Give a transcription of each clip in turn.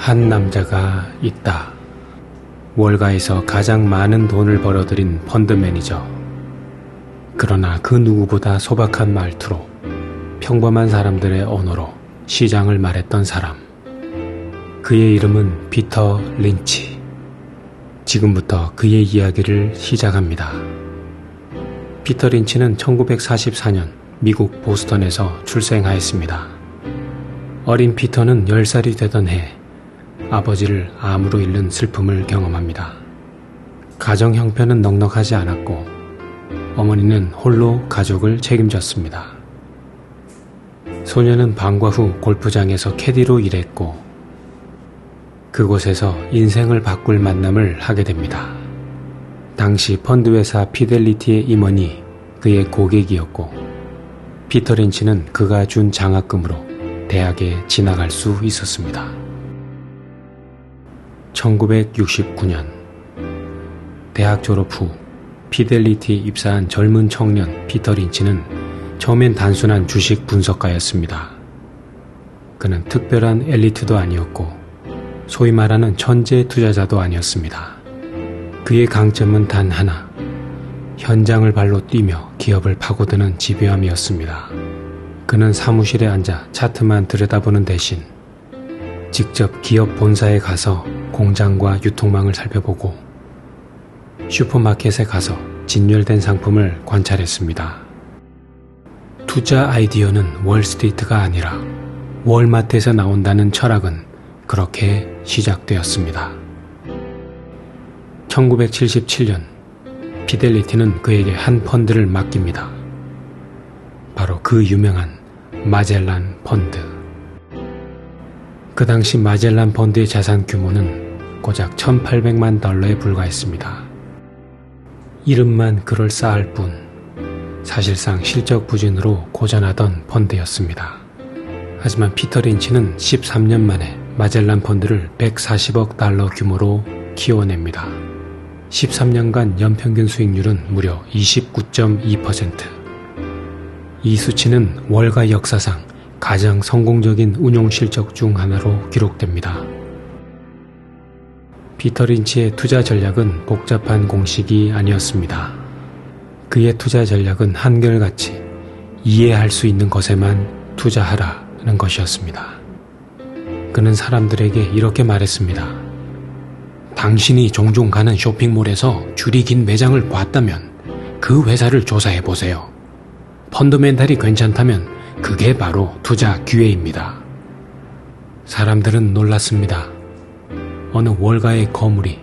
한 남자가 있다. 월가에서 가장 많은 돈을 벌어들인 펀드 매니저. 그러나 그 누구보다 소박한 말투로 평범한 사람들의 언어로 시장을 말했던 사람. 그의 이름은 피터 린치. 지금부터 그의 이야기를 시작합니다. 피터 린치는 1944년 미국 보스턴에서 출생하였습니다. 어린 피터는 10살이 되던 해 아버지를 암으로 잃는 슬픔을 경험합니다. 가정 형편은 넉넉하지 않았고 어머니는 홀로 가족을 책임졌습니다. 소녀는 방과 후 골프장에서 캐디로 일했고 그곳에서 인생을 바꿀 만남을 하게 됩니다. 당시 펀드회사 피델리티의 임원이 그의 고객이었고 피터 린치는 그가 준 장학금으로 대학에 진학할 수 있었습니다. 1969년 대학 졸업 후 피델리티 입사한 젊은 청년 피터 린치는 처음엔 단순한 주식 분석가였습니다. 그는 특별한 엘리트도 아니었고 소위 말하는 천재 투자자도 아니었습니다. 그의 강점은 단 하나. 현장을 발로 뛰며 기업을 파고드는 집요함이었습니다. 그는 사무실에 앉아 차트만 들여다보는 대신 직접 기업 본사에 가서 공장과 유통망을 살펴보고 슈퍼마켓에 가서 진열된 상품을 관찰했습니다. 투자 아이디어는 월스트리트가 아니라 월마트에서 나온다는 철학은 그렇게 시작되었습니다. 1977년 피델리티는 그에게 한 펀드를 맡깁니다. 바로 그 유명한 마젤란 펀드. 그 당시 마젤란 펀드의 자산 규모는 고작 1800만 달러에 불과했습니다. 이름만 그럴싸할 뿐 사실상 실적 부진으로 고전하던 펀드였습니다. 하지만 피터 린치는 13년 만에 마젤란 펀드를 140억 달러 규모로 키워냅니다. 13년간 연평균 수익률은 무려 29.2%. 이 수치는 월가 역사상 가장 성공적인 운용 실적 중 하나로 기록됩니다. 피터 린치의 투자 전략은 복잡한 공식이 아니었습니다. 그의 투자 전략은 한결같이 이해할 수 있는 것에만 투자하라는 것이었습니다. 그는 사람들에게 이렇게 말했습니다. 당신이 종종 가는 쇼핑몰에서 줄이 긴 매장을 봤다면 그 회사를 조사해 보세요. 펀더멘탈이 괜찮다면 그게 바로 투자 기회입니다. 사람들은 놀랐습니다. 어느 월가의 거물이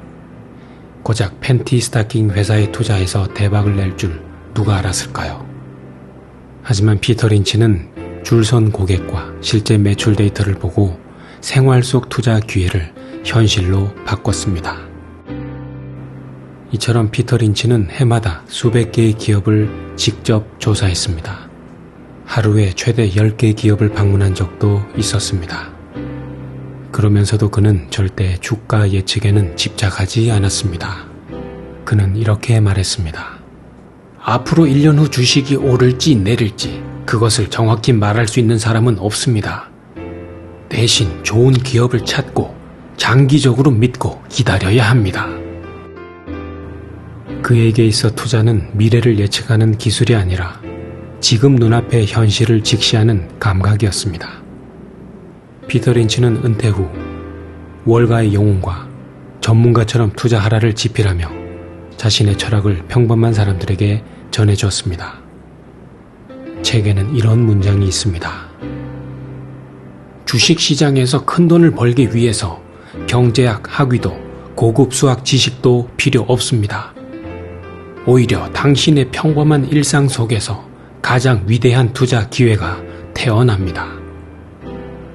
고작 팬티 스타킹 회사에 투자해서 대박을 낼 줄 누가 알았을까요? 하지만 피터 린치는 줄선 고객과 실제 매출 데이터를 보고 생활 속 투자 기회를 현실로 바꿨습니다. 이처럼 피터 린치는 해마다 수백 개의 기업을 직접 조사했습니다. 하루에 최대 10개 기업을 방문한 적도 있었습니다. 그러면서도 그는 절대 주가 예측에는 집착하지 않았습니다. 그는 이렇게 말했습니다. 앞으로 1년 후 주식이 오를지 내릴지 그것을 정확히 말할 수 있는 사람은 없습니다. 대신 좋은 기업을 찾고 장기적으로 믿고 기다려야 합니다. 그에게 있어 투자는 미래를 예측하는 기술이 아니라 지금 눈앞의 현실을 직시하는 감각이었습니다. 피터 린치는 은퇴 후 월가의 영웅과 전문가처럼 투자하라를 지필하며 자신의 철학을 평범한 사람들에게 전해주었습니다. 책에는 이런 문장이 있습니다. 주식시장에서 큰 돈을 벌기 위해서 경제학 학위도 고급 수학 지식도 필요 없습니다. 오히려 당신의 평범한 일상 속에서 가장 위대한 투자 기회가 태어납니다.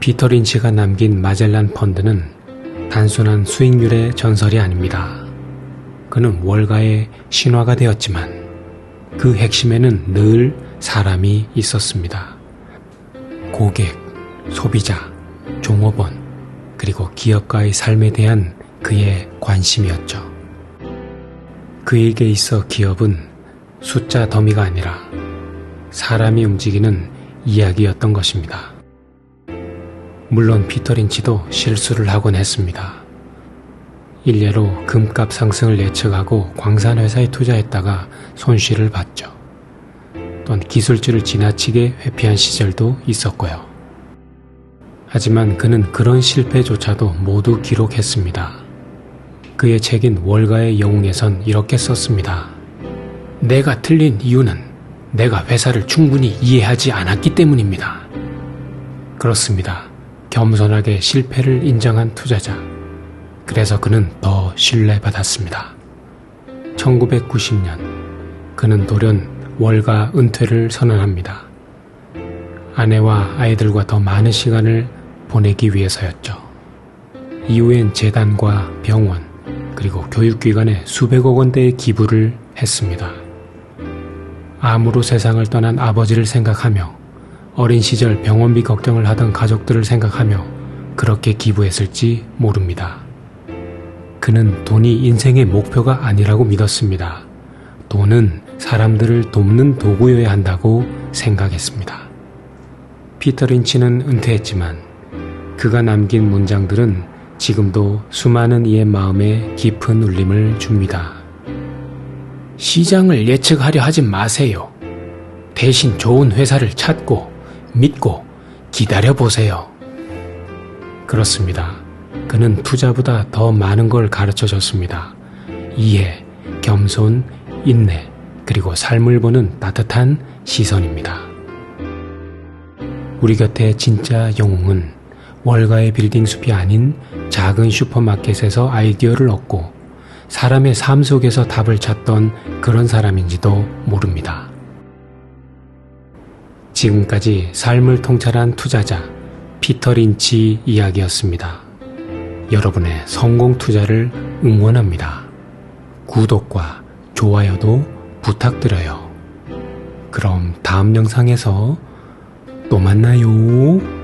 피터 린치가 남긴 마젤란 펀드는 단순한 수익률의 전설이 아닙니다. 그는 월가의 신화가 되었지만 그 핵심에는 늘 사람이 있었습니다. 고객, 소비자, 종업원, 그리고 기업가의 삶에 대한 그의 관심이었죠. 그에게 있어 기업은 숫자 더미가 아니라 사람이 움직이는 이야기였던 것입니다. 물론 피터 린치도 실수를 하곤 했습니다. 일례로 금값 상승을 예측하고 광산회사에 투자했다가 손실을 봤죠. 또한 기술주를 지나치게 회피한 시절도 있었고요. 하지만 그는 그런 실패조차도 모두 기록했습니다. 그의 책인 월가의 영웅에선 이렇게 썼습니다. 내가 틀린 이유는 내가 회사를 충분히 이해하지 않았기 때문입니다. 그렇습니다. 겸손하게 실패를 인정한 투자자. 그래서 그는 더 신뢰받았습니다. 1990년 그는 돌연 월가 은퇴를 선언합니다. 아내와 아이들과 더 많은 시간을 보내기 위해서였죠. 이후엔 재단과 병원, 그리고 교육기관에 수백억 원대의 기부를 했습니다. 암으로 세상을 떠난 아버지를 생각하며 어린 시절 병원비 걱정을 하던 가족들을 생각하며 그렇게 기부했을지 모릅니다. 그는 돈이 인생의 목표가 아니라고 믿었습니다. 돈은 사람들을 돕는 도구여야 한다고 생각했습니다. 피터 린치는 은퇴했지만 그가 남긴 문장들은 지금도 수많은 이의 마음에 깊은 울림을 줍니다. 시장을 예측하려 하지 마세요. 대신 좋은 회사를 찾고 믿고 기다려 보세요. 그렇습니다. 그는 투자보다 더 많은 걸 가르쳐 줬습니다. 이해, 겸손, 인내, 그리고 삶을 보는 따뜻한 시선입니다. 우리 곁에 진짜 영웅은 월가의 빌딩 숲이 아닌 작은 슈퍼마켓에서 아이디어를 얻고 사람의 삶 속에서 답을 찾던 그런 사람인지도 모릅니다. 지금까지 삶을 통찰한 투자자 피터 린치 이야기였습니다. 여러분의 성공 투자를 응원합니다. 구독과 좋아요도 부탁드려요. 그럼 다음 영상에서 또 만나요.